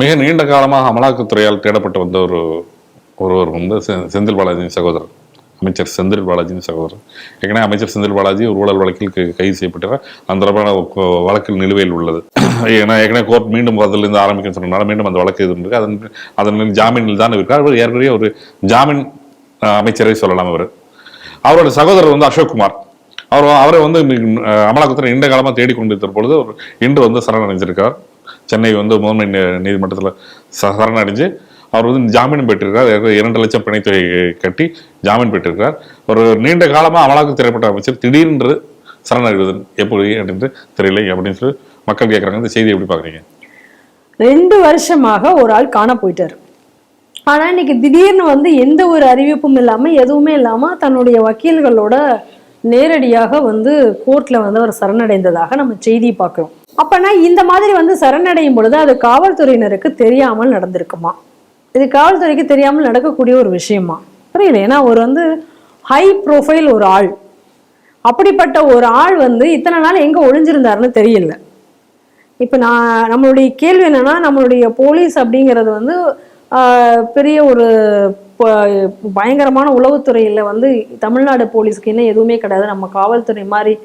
மிக நீண்ட காலமாக அமலாக்கத்துறையால் தேடப்பட்டு வந்த ஒரு ஒருவர் வந்து செந்தில் பாலாஜியின் சகோதரர். அமைச்சர் செந்தில் பாலாஜியின் சகோதரர். ஏற்கனவே அமைச்சர் செந்தில் பாலாஜி ஒரு ஊழல் வழக்கில் கைது செய்யப்பட்டார் அந்த தொடர்பான வழக்கில் நிலுவையில் உள்ளது. ஏன்னா ஏற்கனவே கோர்ட் மீண்டும் அதிலிருந்து ஆரம்பிக்கும் சொன்னனால மீண்டும் அந்த வழக்கு இது இருக்கு. அதன் அதன் ஜாமீனில் தான் இருக்கார் அவர் ஏற்கனவே ஒரு ஜாமீன் அமைச்சரை சொல்லலாம் அவர். அவரோட சகோதரர் வந்து அசோக்குமார் அவர் அவரை வந்து மிக- அமலாக்கத்துறை நீண்ட காலமாக தேடிக்கொண்டிருந்த பொழுது இன்று வந்து சரணடைஞ்சிருக்கார். சென்னை வந்து முதன்மை நீதிமன்றத்தில் ச- சரணடைஞ்சு அவர் வந்து ஜாமீன் பெற்றிருக்கார். இரண்டு லட்சம் பிணைத்தொகை கட்டி ஜாமீன் பெற்றிருக்கார். ஒரு நீண்ட காலமாக அமலாக்கத்துறைப்பட்ட அமைச்சர் திடீரென்று சரணடைவது எப்படி அப்படின்னு தெரியல அப்படின்னு சொல்லி மக்கள் கேட்குறாங்க இந்த செய்தி எப்படி பார்க்குறீங்க ரெண்டு வருஷமாக ஒரு ஆள் காண போயிட்டாரு. ஆனா இன்னைக்கு திடீர்னு வந்து எந்த ஒரு அறிவிப்பும் இல்லாமல் எதுவுமே இல்லாம தன்னுடைய வக்கீல்களோட நேரடியாக வந்து கோர்ட்ல வந்து அவர் சரணடைந்ததாக நம்ம செய்தி பார்க்குறோம் அப்பனா இந்த மாதிரி வந்து சரணடையும் பொழுது அது காவல்துறையினருக்கு தெரியாமல் நடந்திருக்குமா? இது காவல்துறைக்கு தெரியாமல் நடக்கக்கூடிய ஒரு விஷயமா? புரியல. ஏன்னா அவர் வந்து ஹை ப்ரொஃபைல் ஒரு ஆள். அப்படிப்பட்ட ஒரு ஆள் வந்து இத்தனை நாள் எங்கே ஒளிஞ்சிருந்தாருன்னு தெரியல. இப்போ நான் நம்மளுடைய கேள்வி என்னென்னா நம்மளுடைய போலீஸ் அப்படிங்கிறது வந்து பெரிய ஒரு ப- பயங்கரமான உளவுத்துறையில் வந்து தமிழ்நாடு போலீஸ்க்கு இன்னும் எதுவுமே கிடையாது. நம்ம காவல்துறை மாதிரி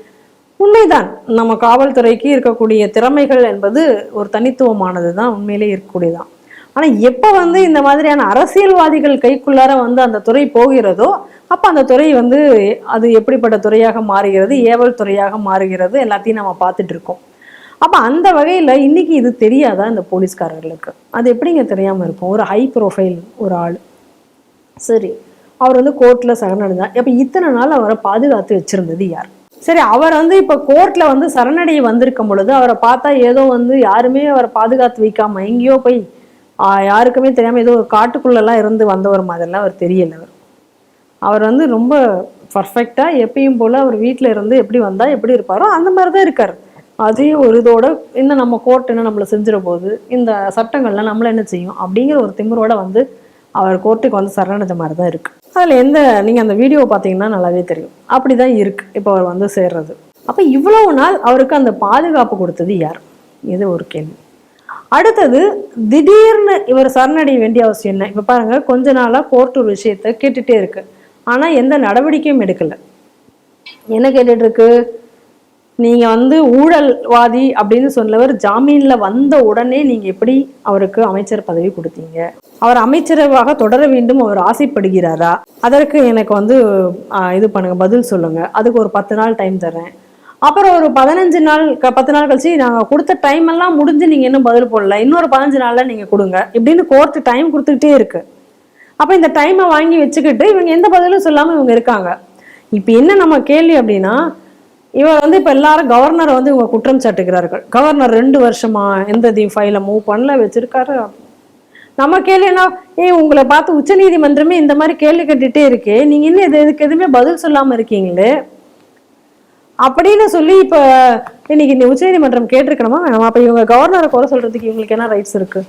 உண்மைதான். நம்ம காவல்துறைக்கு இருக்கக்கூடிய திறமைகள் என்பது ஒரு தனித்துவமானது தான். உண்மையிலே இருக்கக்கூடியதான் ஆனால் எப்போ வந்து இந்த மாதிரியான அரசியல்வாதிகள் கைக்குள்ளார வந்து அந்த துறை போகிறதோ அப்போ அந்த துறை வந்து அது எப்படிப்பட்ட துறையாக மாறுகிறது ஏவல் துறையாக மாறுகிறது எல்லாத்தையும் நம்ம பார்த்துட்டு இருக்கோம். அப்போ அந்த வகையில் இன்னைக்கு இது தெரியாதா இந்த போலீஸ்காரர்களுக்கு? அது எப்படிங்க தெரியாமல் இருக்கும்? ஒரு ஹை ப்ரொஃபைல் ஒரு ஆள். சரி அவர் வந்து கோர்ட்டில் சரணடைந்தார். அப்போ இத்தனை நாள் அவரை பாதுகாத்து வச்சுருந்தது யார்? சரி அவர் வந்து இப்போ கோர்ட்ல வந்து சரணடைய வந்திருக்கும் பொழுது அவரை பார்த்தா ஏதோ வந்து யாருமே அவரை பாதுகாத்து வைக்காம எங்கேயோ போய் ஆஹ், யாருக்குமே தெரியாமல் ஏதோ ஒரு காட்டுக்குள்ளெல்லாம் இருந்து வந்தவர் மாதிரிலாம் அவர் தெரியல அவர். அவர் வந்து ரொம்ப பர்ஃபெக்டாக எப்பயும் போல் அவர் வீட்டில் இருந்து எப்படி வந்தால் எப்படி இருப்பாரோ அந்த மாதிரி தான் இருக்கார். அதே ஒரு இதோட இன்னும் நம்ம கோர்ட் என்ன நம்மளை செஞ்சிட போகுது இந்த சட்டங்கள்லாம் நம்மளை என்ன செய்யும் அப்படிங்கிற ஒரு திமிரோட வந்து அவர் கோர்ட்டுக்கு வந்து சரணடைஞ்ச மாதிரி தான் இருக்கு. அதில் எந்த நீங்கள் அந்த வீடியோ பார்த்தீங்கன்னா நல்லாவே தெரியும். அப்படி தான் இருக்கு. இப்போ அவர் வந்து சேர்றது. அப்போ இவ்வளவு நாள் அவருக்கு அந்த பாதுகாப்பு கொடுத்தது யார்? இது ஒரு கேள்வி. அடுத்தது திடீர்னு இவர் சரணடைய வேண்டிய அவசியம் என்ன? இப்போ பாருங்க கொஞ்ச நாளா கோர்ட் ஒரு விஷயத்த கேட்டுட்டே இருக்கு. ஆனா எந்த நடவடிக்கையும் எடுக்கல. என்ன கேட்டுட்டு நீங்கள் நீங்க வந்து ஊழல்வாதி அப்படின்னு சொன்னவர் ஜாமீன்ல வந்த உடனே நீங்க எப்படி அவருக்கு அமைச்சர் பதவி கொடுத்தீங்க? அவர் அமைச்சரவாக தொடர வேண்டும் அவர் ஆசைப்படுகிறாரா? அதற்கு எனக்கு வந்து இது பண்ணுங்க பதில் சொல்லுங்க. அதுக்கு ஒரு பத்து நாள் டைம் தரேன். அப்புறம் ஒரு பதினஞ்சு நாள் க- பத்து நாள் கழிச்சு நாங்கள் கொடுத்த டைம் எல்லாம் முடிஞ்சு நீங்க இன்னும் பதில் போடல. இன்னொரு பதினஞ்சு நாளில் நீங்கள் கொடுங்க இப்படின்னு கோர்ட்டு டைம் கொடுத்துக்கிட்டே இருக்கு. அப்போ இந்த டைமை வாங்கி வச்சுக்கிட்டு இவங்க எந்த பதிலும் சொல்லாமல் இவங்க இருக்காங்க. இப்போ என்ன நம்ம கேள்வி அப்படின்னா இவர் வந்து இப்போ எல்லாரும் கவர்னரை வந்து இவங்க குற்றம் சாட்டுகிறார்கள். கவர்னர் ரெண்டு வருஷமா எந்த இதையும் ஃபைலை மூவ் பண்ணல வச்சிருக்காரு. நம்ம கேள்வி என்ன? ஏய் உங்களை பார்த்து உச்சநீதிமன்றமே இந்த மாதிரி கேள்வி கட்டிகிட்டே இருக்கே. நீங்கள் இன்னும் இது இதுக்கு எதுவுமே பதில் சொல்லாமல் இருக்கீங்களே? அப்படின்னு சொல்லி இப்போ இன்னைக்கு இந்த உச்சநீதிமன்றம் கேட்டிருக்கணுமா? வேணாமா? அப்போ இவங்க கவர்னரை குறை சொல்கிறதுக்கு இவங்களுக்கு என்ன ரைட்ஸ் இருக்கு?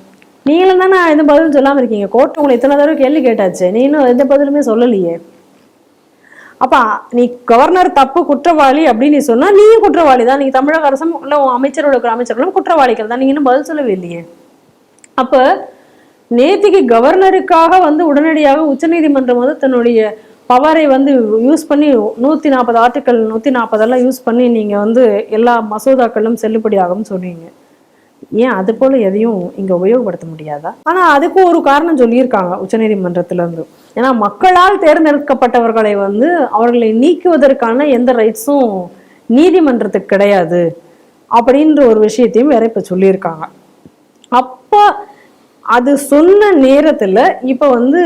நீங்களும் தானே எந்த பதில் சொல்லாமல் இருக்கீங்க. கோர்ட் உங்களை இத்தனை தடவை கேள்வி கேட்டாச்சு. நீ இன்னும் எந்த பதிலுமே சொல்லலையே. அப்ப நீ கவர்னர் தப்பு குற்றவாளி அப்படின்னு நீ சொன்னா நீயும் குற்றவாளி தான். நீங்க தமிழக அரசும் இல்லை அமைச்சரோட அமைச்சர்களும் குற்றவாளிகள் தான். நீங்க இன்னும் பதில் சொல்லவே இல்லையே அப்ப நேத்திக்கு கவர்னருக்காக வந்து உடனடியாக உச்சநீதிமன்றம் வந்து தன்னுடைய பவரை வந்து யூஸ் பண்ணி நூத்தி நாற்பது ஆர்டிக்கல் நூத்தி நாற்பதெல்லாம் யூஸ் பண்ணி நீங்க வந்து எல்லா மசோதாக்களும் செல்லுபடியாகும்னு சொன்னீங்க. ஏன் அது போல எதையும் இங்க உபயோகப்படுத்த முடியாதா? ஆனா அதுக்கு ஒரு காரணம் சொல்லியிருக்காங்க உச்சநீதிமன்றத்துல இருந்து ஏன்னா மக்களால் தேர்ந்தெடுக்கப்பட்டவர்களை வந்து அவர்களை நீக்குவதற்கான எந்த ரைட்ஸும் நீதிமன்றத்துக்கு கிடையாது அப்படின்ற ஒரு விஷயத்தையும் வேற இப்ப சொல்லியிருக்காங்க. அப்போ அது சொன்ன நேரத்துல இப்ப வந்து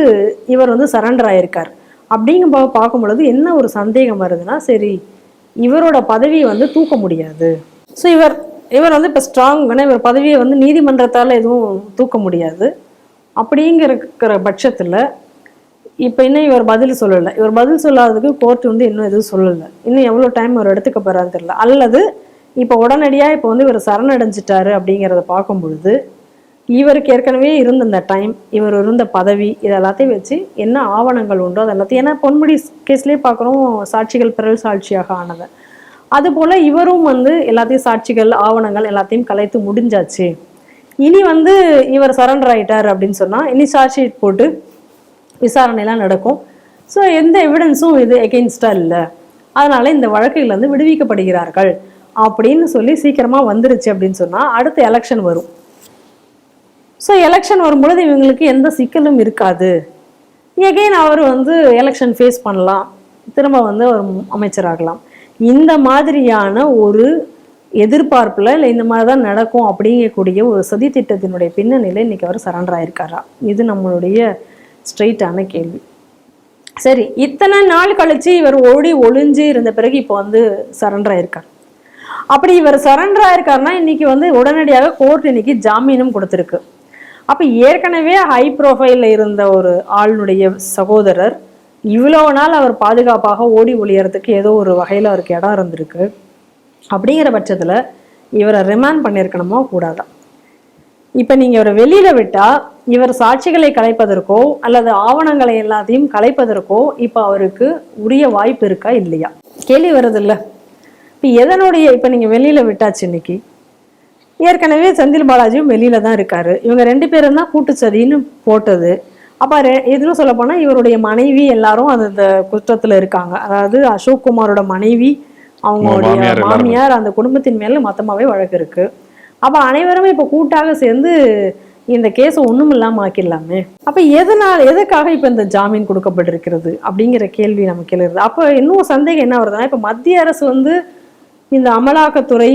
இவர் வந்து சரண்டர் ஆயிருக்கார். அப்படிங்கும்போது பார்க்கும்பொழுது பார்க்கும் பொழுது என்ன ஒரு சந்தேகம் வருதுன்னா சரி இவரோட பதவியை வந்து தூக்க முடியாது. ஸோ இவர் இவர் வந்து இப்போ ஸ்ட்ராங்னா இவர் பதவியை வந்து நீதிமன்றத்தால் எதுவும் தூக்க முடியாது. அப்படிங்கிற பட்சத்தில் இப்போ இன்னும் இவர் பதில் சொல்லலை. இவர் பதில் சொல்லாததுக்கு கோர்ட் வந்து இன்னும் எதுவும் சொல்லலை. இன்னும் எவ்வளோ டைம் இவர் எடுத்துக்க போகிறான்னு தெரியல. அல்லது இப்போ உடனடியாக இப்போ வந்து இவர் சரணடைஞ்சிட்டாரு அப்படிங்கிறத பார்க்கும் பொழுது இவருக்கு ஏற்கனவே இருந்த இந்த டைம் இவர் இருந்த பதவி இது எல்லாத்தையும் வச்சு என்ன ஆவணங்கள் உண்டோ அது எல்லாத்தையும் ஏன்னா பொன்முடி கேஸ்லேயே பார்க்குறோம் சாட்சிகள் பிறல் சாட்சியாக ஆனது. அதுபோல் இவரும் வந்து எல்லாத்தையும் சாட்சிகள் ஆவணங்கள் எல்லாத்தையும் கலைத்து முடிஞ்சாச்சு. இனி வந்து இவர் சரண்டர் ஆயிட்டார் அப்படின்னு சொன்னால் இனி சார்ஜ் ஷீட் போட்டு விசாரணைலாம் நடக்கும். ஸோ எந்த எவிடன்ஸும் இது எகெயின்ஸ்டாக இல்லை. அதனால் இந்த வழக்கிலிருந்து விடுவிக்கப்படுகிறார்கள் அப்படின்னு சொல்லி சீக்கிரமாக வந்துருச்சு அப்படின்னு சொன்னால் அடுத்த எலெக்ஷன் வரும். ஸோ எலெக்ஷன் வரும்பொழுது இவங்களுக்கு எந்த சிக்கலும் இருக்காது. எகெயின் அவர் வந்து எலெக்ஷன் ஃபேஸ் பண்ணலாம். திரும்ப வந்து அவர் அமைச்சராகலாம். இந்த மாதிரியான ஒரு எதிர்பார்ப்பில் இல்லை இந்த மாதிரி தான் நடக்கும் அப்படிங்கக்கூடிய ஒரு சதி திட்டத்தினுடைய பின்னணியில் இன்றைக்கி அவர் சரண்டர் ஆயிருக்காரா? இது நம்மளுடைய ஸ்ட்ரெயிட்டான கேள்வி. சரி இத்தனை நாள் கழித்து இவர் ஓடி ஒளிஞ்சு இருந்த பிறகு இப்போ வந்து சரண்டர் ஆயிருக்கார். அப்படி இவர் சரண்டர் ஆயிருக்காருன்னா இன்னைக்கு வந்து உடனடியாக கோர்ட் இன்னைக்கு ஜாமீனும் கொடுத்துருக்கு. அப்போ ஏற்கனவே ஹை ப்ரொஃபைலில் இருந்த ஒரு ஆளுடைய சகோதரர் இவ்வளோ நாள் அவர் பாதுகாப்பாக ஓடி ஒளியறதுக்கு ஏதோ ஒரு வகையில் அவருக்கு இடம் இருந்திருக்கு. அப்படிங்கிற பட்சத்தில் இவரை ரிமாண்ட் பண்ணியிருக்கணுமா கூடாதா? இப்போ நீங்கள் இவரை வெளியில் விட்டால் இவர் சாட்சிகளை கலைப்பதற்கோ அல்லது ஆவணங்களை எல்லாத்தையும் கலைப்பதற்கோ இப்போ அவருக்கு உரிய வாய்ப்பு இருக்கா இல்லையா? கேள்வி வருதில்ல. இப்போ எதனுடைய இப்போ நீங்கள் வெளியில் விட்டாச்சு இன்னைக்கு? ஏற்கனவே செந்தில் பாலாஜியும் வெளியில தான் இருக்காரு. இவங்க ரெண்டு பேரும் தான் கூட்டுச்சதின்னு போட்டது. அப்ப எதுவும் சொல்ல போனா இவருடைய மனைவி எல்லாரும் அந்த அந்த குற்றத்துல இருக்காங்க. அதாவது அசோக் குமாரோட மனைவி அவங்களுடைய மாமியார் அந்த குடும்பத்தின் மேல மொத்தமாவே வழக்கு இருக்கு. அப்ப அனைவருமே இப்ப கூட்டாக சேர்ந்து இந்த கேஸை ஒண்ணும் இல்லாம ஆக்கிடலாமே. அப்ப எதனால் எதுக்காக இப்ப இந்த ஜாமீன் கொடுக்கப்பட்டிருக்கிறது அப்படிங்கிற கேள்வி நமக்கு எழுது அப்ப இன்னும் சந்தேகம் என்ன வருதுன்னா இப்ப மத்திய அரசு வந்து இந்த அமலாக்கத்துறை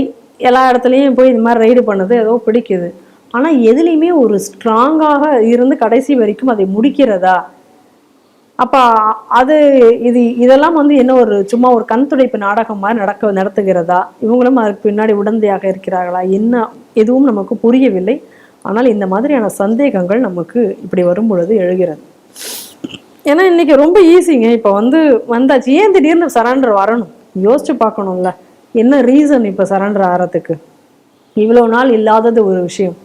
எல்லா இடத்துலையும் போய் இந்த மாதிரி ரைடு பண்ணது ஏதோ பிடிக்குது. ஆனால் எதுலேயுமே ஒரு ஸ்ட்ராங்காக இருந்து கடைசி வரைக்கும் அதை முடிக்கிறதா? அப்போ அது இது இதெல்லாம் வந்து என்ன ஒரு சும்மா ஒரு கண் துடைப்பு நாடகம் மாதிரி நடக்க நடத்துகிறதா? இவங்களும் அதுக்கு பின்னாடி உடந்தையாக இருக்கிறார்களா? என்ன எதுவும் நமக்கு புரியவில்லை. ஆனால் இந்த மாதிரியான சந்தேகங்கள் நமக்கு இப்படி வரும் பொழுது எழுகிறது. ஏன்னா இன்னைக்கு ரொம்ப ஈஸிங்க இப்போ வந்து வந்தாச்சு. ஏன் திடீர்னு சரண்டர் வரணும்? யோசிச்சு பார்க்கணும்ல. என்ன ரீசன் இப்போ சரண்டர் ஆகிறதுக்கு இவ்வளோ நாள் இல்லாதது ஒரு விஷயம்.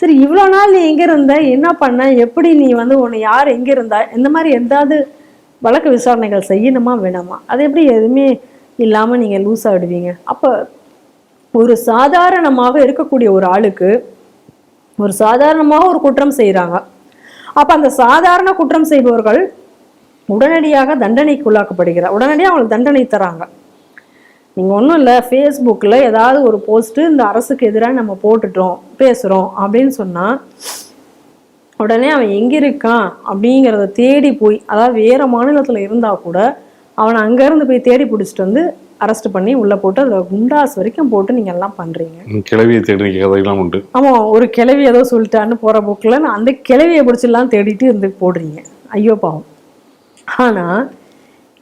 சரி இவ்வளோ நாள் நீ எங்கே இருந்த? என்ன பண்ண? எப்படி நீ வந்து உன்னை யார் எங்கே இருந்தா? இந்த மாதிரி எதாவது வழக்கு விசாரணைகள் செய்யணுமா வேணாமா? அது எப்படி எதுவுமே இல்லாமல் நீங்கள் லூஸ் ஆகிடுவீங்க அப்போ ஒரு சாதாரணமாக இருக்கக்கூடிய ஒரு ஆளுக்கு ஒரு சாதாரணமாக ஒரு குற்றம் செய்கிறாங்க அப்போ அந்த சாதாரண குற்றம் செய்பவர்கள் உடனடியாக தண்டனைக்கு உள்ளாக்கப்படுகிறார் உடனடியாக அவங்களுக்கு தண்டனை தராங்க. நீங்கள் ஒன்றும் இல்லை ஃபேஸ்புக்கில் ஏதாவது ஒரு போஸ்ட்டு இந்த அரசுக்கு எதிராக நம்ம போட்டுட்டோம் பேசுகிறோம் அப்படின்னு சொன்னால் உடனே அவன் எங்கே இருக்கான் அப்படிங்கிறத தேடி போய் அதாவது வேறு மாநிலத்தில் இருந்தால் கூட அவனை அங்கேருந்து போய் தேடி பிடிச்சிட்டு வந்து அரெஸ்ட் பண்ணி உள்ளே போட்டு அதில் குண்டாஸ் வரைக்கும் போட்டு நீங்கள் எல்லாம் பண்ணுறீங்க கிளவியை தேடி கதையெல்லாம் உண்டு. ஆமாம் ஒரு கிளவி ஏதோ சொல்லிட்டான்னு போகிற புக்கில் அந்த கிளவியை பிடிச்சிலாம் தேடிட்டு இருந்து போடுறீங்க. ஐயோ பாவம். ஆனால்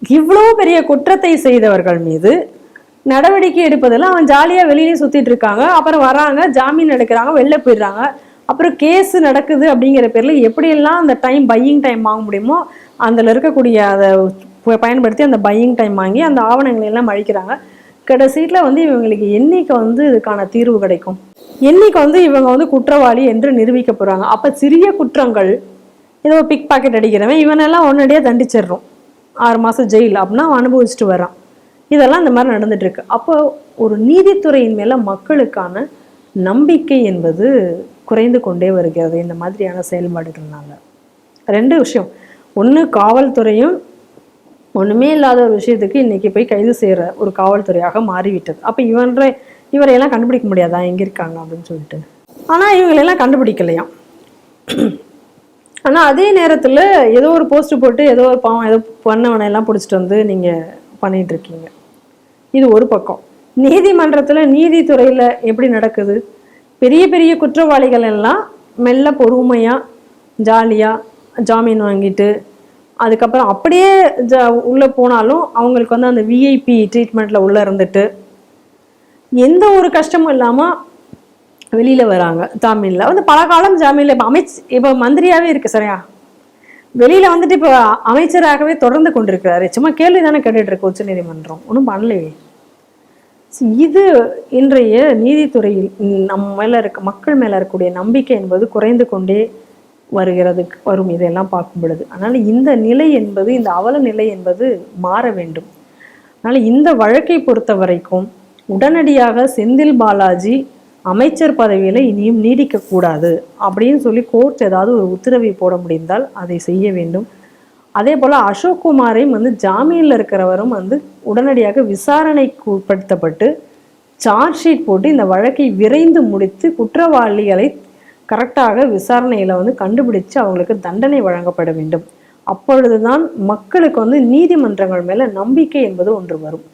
இவ்வளோ பெரிய குற்றத்தை செய்தவர்கள் மீது நடவடிக்கை எடுப்பதில் அவன் ஜாலியாக வெளியிலே சுற்றிட்டு இருக்காங்க. அப்புறம் வராங்க ஜாமீன் எடுக்கிறாங்க வெளில போயிடுறாங்க. அப்புறம் கேஸ் நடக்குது அப்படிங்கிற பேரில் எப்படியெல்லாம் அந்த டைம் பையிங் டைம் வாங்க முடியுமோ அதில் இருக்கக்கூடிய அதை பயன்படுத்தி அந்த பையிங் டைம் வாங்கி அந்த ஆவணங்களை எல்லாம் அழிக்கிறாங்க. கடைசியில் வந்து இவங்களுக்கு என்னைக்கு வந்து இதுக்கான தீர்வு கிடைக்கும்? என்னைக்கு வந்து இவங்க வந்து குற்றவாளி என்று நிரூபிக்க போகிறாங்க அப்போ சிறிய குற்றங்கள் ஏதோ பிக் பாக்கெட் அடிக்கிறவன் இவனெல்லாம் உடனடியாக தண்டிச்சிடுறோம் ஆறு மாதம் ஜெயில் அப்படின்னா அனுபவிச்சுட்டு வரான் இதெல்லாம் இந்த மாதிரி நடந்துட்டுருக்கு. அப்போ ஒரு நீதித்துறையின் மேலே மக்களுக்கான நம்பிக்கை என்பது குறைந்து கொண்டே வருகிறது இந்த மாதிரியான செயல்பாடுகள்னால. ரெண்டு விஷயம். ஒன்று காவல்துறையும் ஒன்றுமே இல்லாத ஒரு விஷயத்துக்கு இன்றைக்கி போய் கைது செய்கிற ஒரு காவல்துறையாக மாறிவிட்டது. அப்போ இவன்ற இவரையெல்லாம் கண்டுபிடிக்க முடியாதா? எங்கே இருக்காங்க? அப்படின்னு சொல்லிட்டு. ஆனால் இவங்களெல்லாம் கண்டுபிடிக்கலையாம் ஆனால் அதே நேரத்தில் ஏதோ ஒரு போஸ்ட் போட்டு ஏதோ ஒரு பாவம் ஏதோ பண்ணவனை எல்லாம் பிடிச்சிட்டு வந்து நீங்கள் பண்ணிகிட்ருக்கீங்க இருக்கீங்க இது ஒரு பக்கம். நீதிமன்றத்தில் நீதித்துறையில் எப்படி நடக்குது? பெரிய பெரிய குற்றவாளிகள் எல்லாம் மெல்ல பொறுமையாக ஜாலியாக ஜாமீன் வாங்கிட்டு அதுக்கப்புறம் அப்படியே ஜ உள்ளே போனாலும் அவங்களுக்கு வந்து அந்த விஐபி ட்ரீட்மெண்ட்டில் உள்ளே இருந்துட்டு எந்த ஒரு கஷ்டமும் இல்லாமல் வெளியில் வராங்க ஜாமீனில். வந்து பல காலம் ஜாமீனில் இப்போ அமைச்சு இப்போ மந்திரியாவே இருக்குது சரியா? வெளியில வந்துட்டு இப்ப அமைச்சராகவே தொடர்ந்து கொண்டிருக்கிறாரு. சும்மா கேள்வி தானே கேட்டுட்டு இருக்கு உச்ச நீதிமன்றம் ஒன்றும் பண்ணலையே இது இன்றைய நீதித்துறையில் நம்ம மேல இருக்க மக்கள் மேல இருக்கக்கூடிய நம்பிக்கை என்பது குறைந்து கொண்டே வருகிறது வரும் இதெல்லாம் பார்க்கும் பொழுது. அதனால இந்த நிலை என்பது இந்த அவல நிலை என்பது மாற வேண்டும். அதனால இந்த வழக்கை பொறுத்த வரைக்கும் உடனடியாக செந்தில் பாலாஜி அமைச்சர் பதவியில் இனியும் நீடிக்கக்கூடாது அப்படின்னு சொல்லி கோர்ட் ஏதாவது ஒரு உத்தரவை போட முடிந்தால் அதை செய்ய வேண்டும். அதே போல் அசோக் குமாரையும் வந்து ஜாமீனில் இருக்கிறவரும் வந்து உடனடியாக விசாரணைக்கு உட்படுத்தப்பட்டு சார்ஜ் ஷீட் போட்டு இந்த வழக்கை விரைந்து முடித்து குற்றவாளிகளை கரெக்டாக விசாரணையில் வந்து கண்டுபிடிச்சு அவங்களுக்கு தண்டனை வழங்கப்பட வேண்டும். அப்பொழுதுதான் மக்களுக்கு வந்து நீதிமன்றங்கள் மேலே நம்பிக்கை என்பது ஒன்று வரும்.